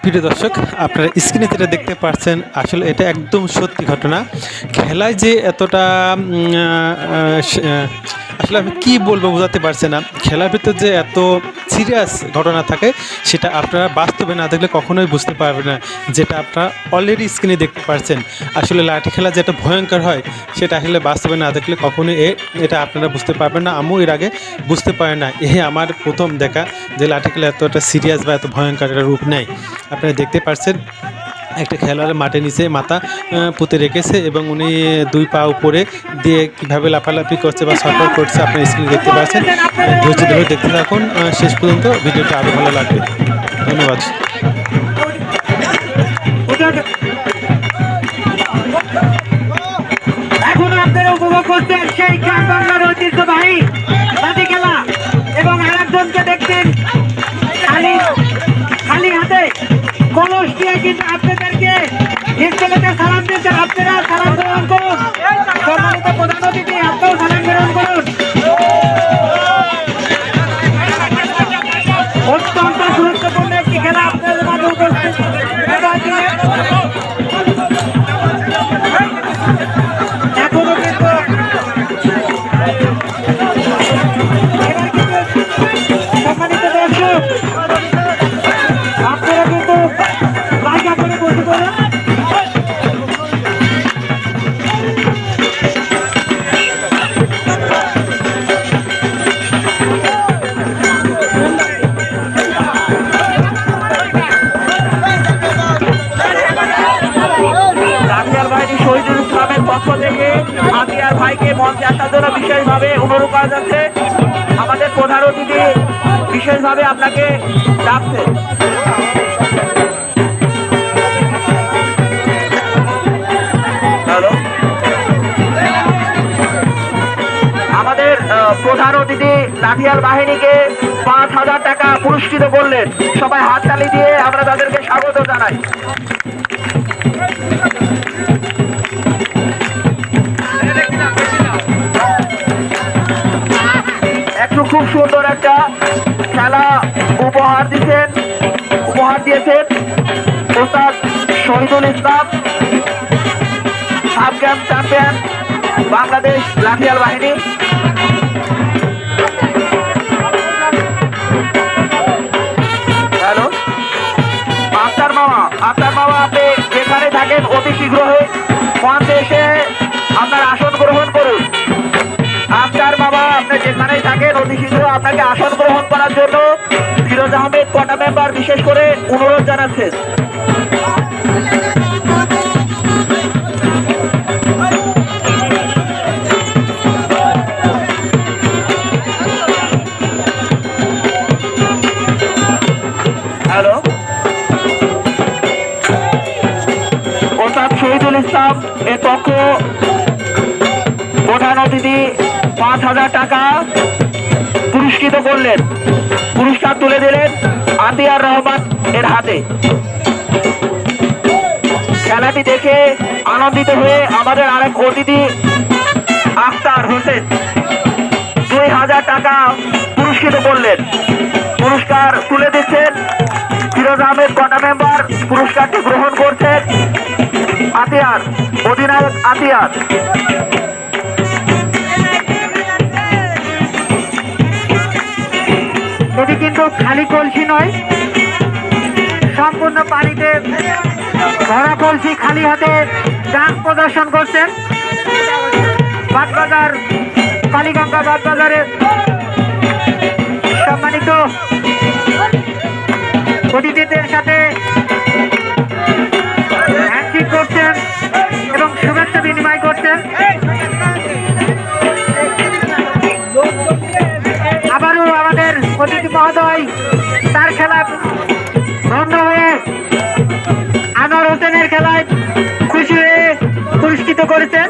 প্রিয় দর্শক, আপনারা স্ক্রিনে যেটা দেখতে পাচ্ছেন আসলে এটা একদম সত্যি ঘটনা। খেলায় যে এতটা আসলে আমি কি বলব বোঝাতে পারছি না। খেলার ভিতর যে এত সিরিয়াস ঘটনা থাকে, সেটা আপনারা বাস্তবে না দেখলে কখনোই বুঝতে পারবেন না। যেটা আপনারা অলরেডি স্ক্রিনে দেখতে পারছেন। আসলে লাঠি খেলা যেটা ভয়ঙ্কর হয়, সেটা আসলে বাস্তবে না দেখলে কখনোই এটা আপনারা বুঝতে পারবেন না। আমিও এর আগে বুঝতে পারি না এ আমার প্রথম দেখা যে লাঠি খেলা এতটা সিরিয়াস বা এত ভয়ঙ্কর একটা রূপ নেয়। আপনারা দেখতে পাচ্ছেন একটা খেলোয়াড়ের মাঠের নিচে মাথা পুঁতে রেখেছে এবং উনি দুই পা উপরে দিয়ে কীভাবে লাফালাফি করছে বা সফর করছে আপনার স্ক্রিনে দেখতে পাচ্ছেন। ধৈর্য ধরে দেখতে থাকুন। শেষ পর্যন্ত ভিডিওটা আরও ভালো লাগবে। ধন্যবাদ। সেই খেলা এবং দেখছেন কলস দিয়ে কিন্তু আপনাদেরকে ইস্তেলেতে সালাম দিচ্ছেন আপনারা সালাম গ্রহণ আসার জন্য বিশেষভাবে অনুরোধ করা যাচ্ছে। আমাদের প্রধান অতিথি বিশেষভাবে আপনাকে ডাকছে। আমাদের প্রধান অতিথি লাঠিয়াল বাহিনীকে পাঁচ হাজার টাকা পুরস্কৃত করলেন। সবাই হাততালি দিয়ে আমরা তাদেরকে স্বাগত জানাই। একটা খেলা উপহার দিচ্ছেন উপহার দিয়েছেন ওস্তাদ শহীদুল ইসলাম সাব ক্যাম্প চ্যাম্পিয়ন বাংলাদেশ লাঠিয়াল বাহিনী। যেখানেই থাকেন। অতি শীঘ্র আপনাকে আসন গ্রহণ করার জন্য ফিরোজ আহমেদ কটা মেম্বার, বিশেষ করে অনুরোধ জানাচ্ছেন হ্যালো? ওস্তাদ শহীদুল ইসলাম এর পক্ষ প্রধান অতিথি পাঁচ হাজার টাকা পুরস্কৃত করলেন। পুরস্কার তুলে দিলেন আতিয়ার রহমান এর হাতে। খেলাটি দেখে আনন্দিত হয়ে আমাদের আরেক অতিথি আখতার হোসেন দুই হাজার টাকা পুরস্কৃত করলেন। পুরস্কার তুলে দিচ্ছেন ফিরোজ আহমেদ কটা মেম্বার। পুরস্কারটি গ্রহণ করছেন আতিয়ার, অধিনায়ক আতিয়ার। খালি কলসি নয়, সম্পূর্ণ পানিতে ভরা কলসি খালি হাতে ডান্স প্রদর্শন করছেন। বাগবাজার, কালীগঙ্গা বাগবাজারে সম্মানিত অতিথিদের সাথে করছেন এবং শুভেচ্ছা বিনিময় করছেন। করেছেন?